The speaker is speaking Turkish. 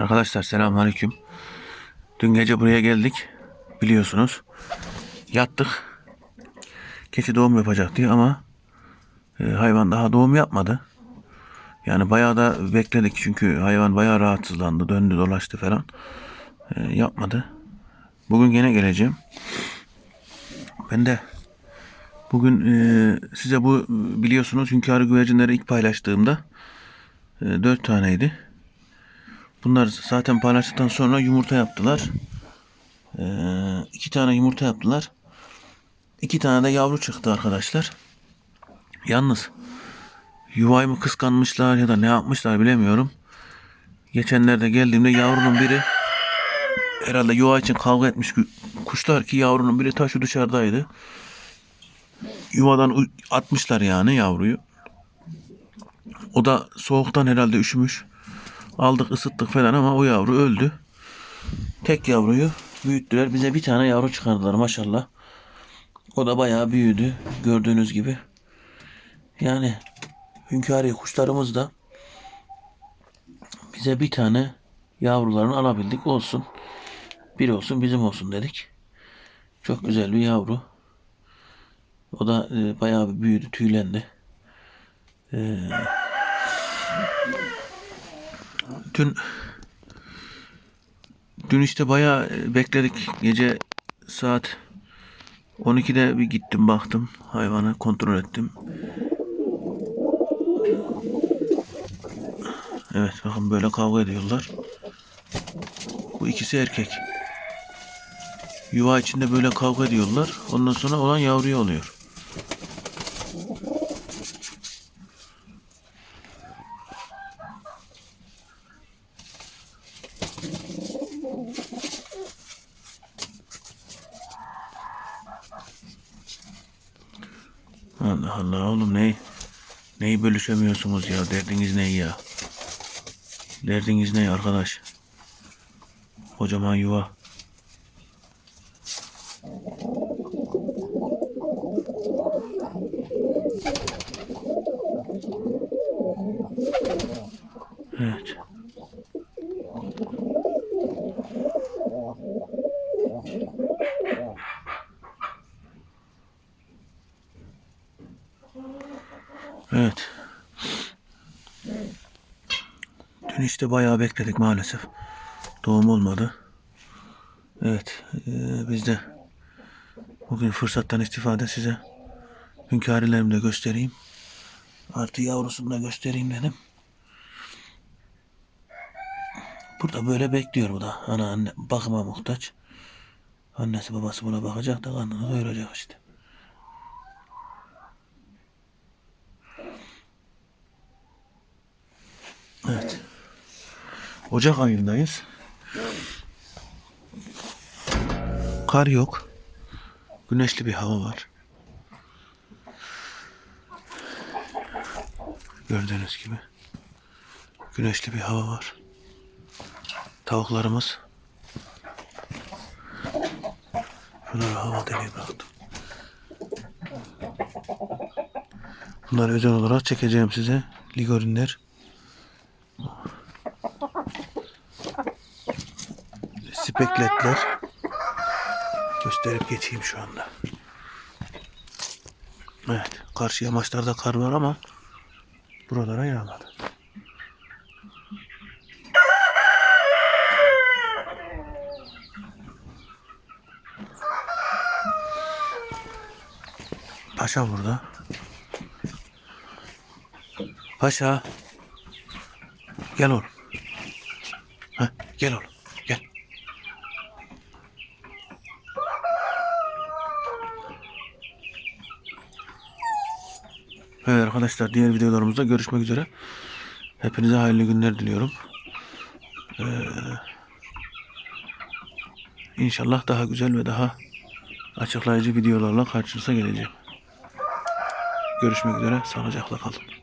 Arkadaşlar selamünaleyküm. Dün gece buraya geldik. Biliyorsunuz. Yattık. Keçi doğum yapacak diye ama e, hayvan daha doğum yapmadı. Yani bayağı da bekledik çünkü hayvan bayağı rahatsızlandı. Döndü dolaştı falan. E, yapmadı. Bugün gene geleceğim. Ben de bugün e, size bu biliyorsunuz hünkârı güvercinleri ilk paylaştığımda e, 4 taneydi. Bunlar zaten paylaştıktan sonra yumurta yaptılar. Ee, iki tane yumurta yaptılar. İki tane de yavru çıktı arkadaşlar. Yalnız yuvayı mı kıskanmışlar ya da ne yapmışlar bilemiyorum. Geçenlerde geldiğimde yavrunun biri herhalde yuva için kavga etmiş kuşlar ki yavrunun biri taşı dışarıdaydı. Yuvadan atmışlar yani yavruyu. O da soğuktan herhalde üşümüş. Aldık ısıttık falan ama o yavru öldü. Tek yavruyu büyüttüler. Bize bir tane yavru çıkardılar maşallah. O da bayağı büyüdü. Gördüğünüz gibi. Yani hünkâri kuşlarımız da bize bir tane yavrularını alabildik. Olsun. Bir olsun bizim olsun dedik. Çok güzel bir yavru. O da e, bayağı bir büyüdü, tüylendi. E, dün dün işte bayağı e, bekledik. Gece saat 12'de bir gittim baktım hayvanı kontrol ettim. Evet bakın böyle kavga ediyorlar. Bu ikisi erkek. Yuva içinde böyle kavga ediyorlar. Ondan sonra olan yavruya oluyor. Allah Allah oğlum ne neyi bölüşemiyorsunuz ya? Derdiniz ne ya? Derdiniz ne arkadaş? Kocaman yuva Evet. Evet. Dün işte bayağı bekledik maalesef. Doğum olmadı. Evet. eee, biz de bugün fırsattan istifade size hünkârilerimi de göstereyim. Artı yavrusunu da göstereyim dedim. Burada böyle bekliyor bu da. Ana anne bakıma muhtaç. Annesi babası buna bakacak da karnını doyuracak işte. Ocak ayındayız. Kar yok. Güneşli bir hava var. Gördüğünüz gibi. Güneşli bir hava var. Tavuklarımız Bunları hava deliği bıraktım. Bunları özel olarak çekeceğim size. Ligorinler. Spekletler. Gösterip geçeyim şu anda. Evet. Karşı yamaçlarda kar var ama buralara yağmadı. Paşa burada. Paşa. Gel oğlum. Heh, gel oğlum. Gel. Evet arkadaşlar diğer videolarımızda görüşmek üzere. Hepinize hayırlı günler diliyorum. Ee, inşallah daha güzel ve daha açıklayıcı videolarla karşınıza geleceğim. Görüşmek üzere. Sağlıcakla kalın.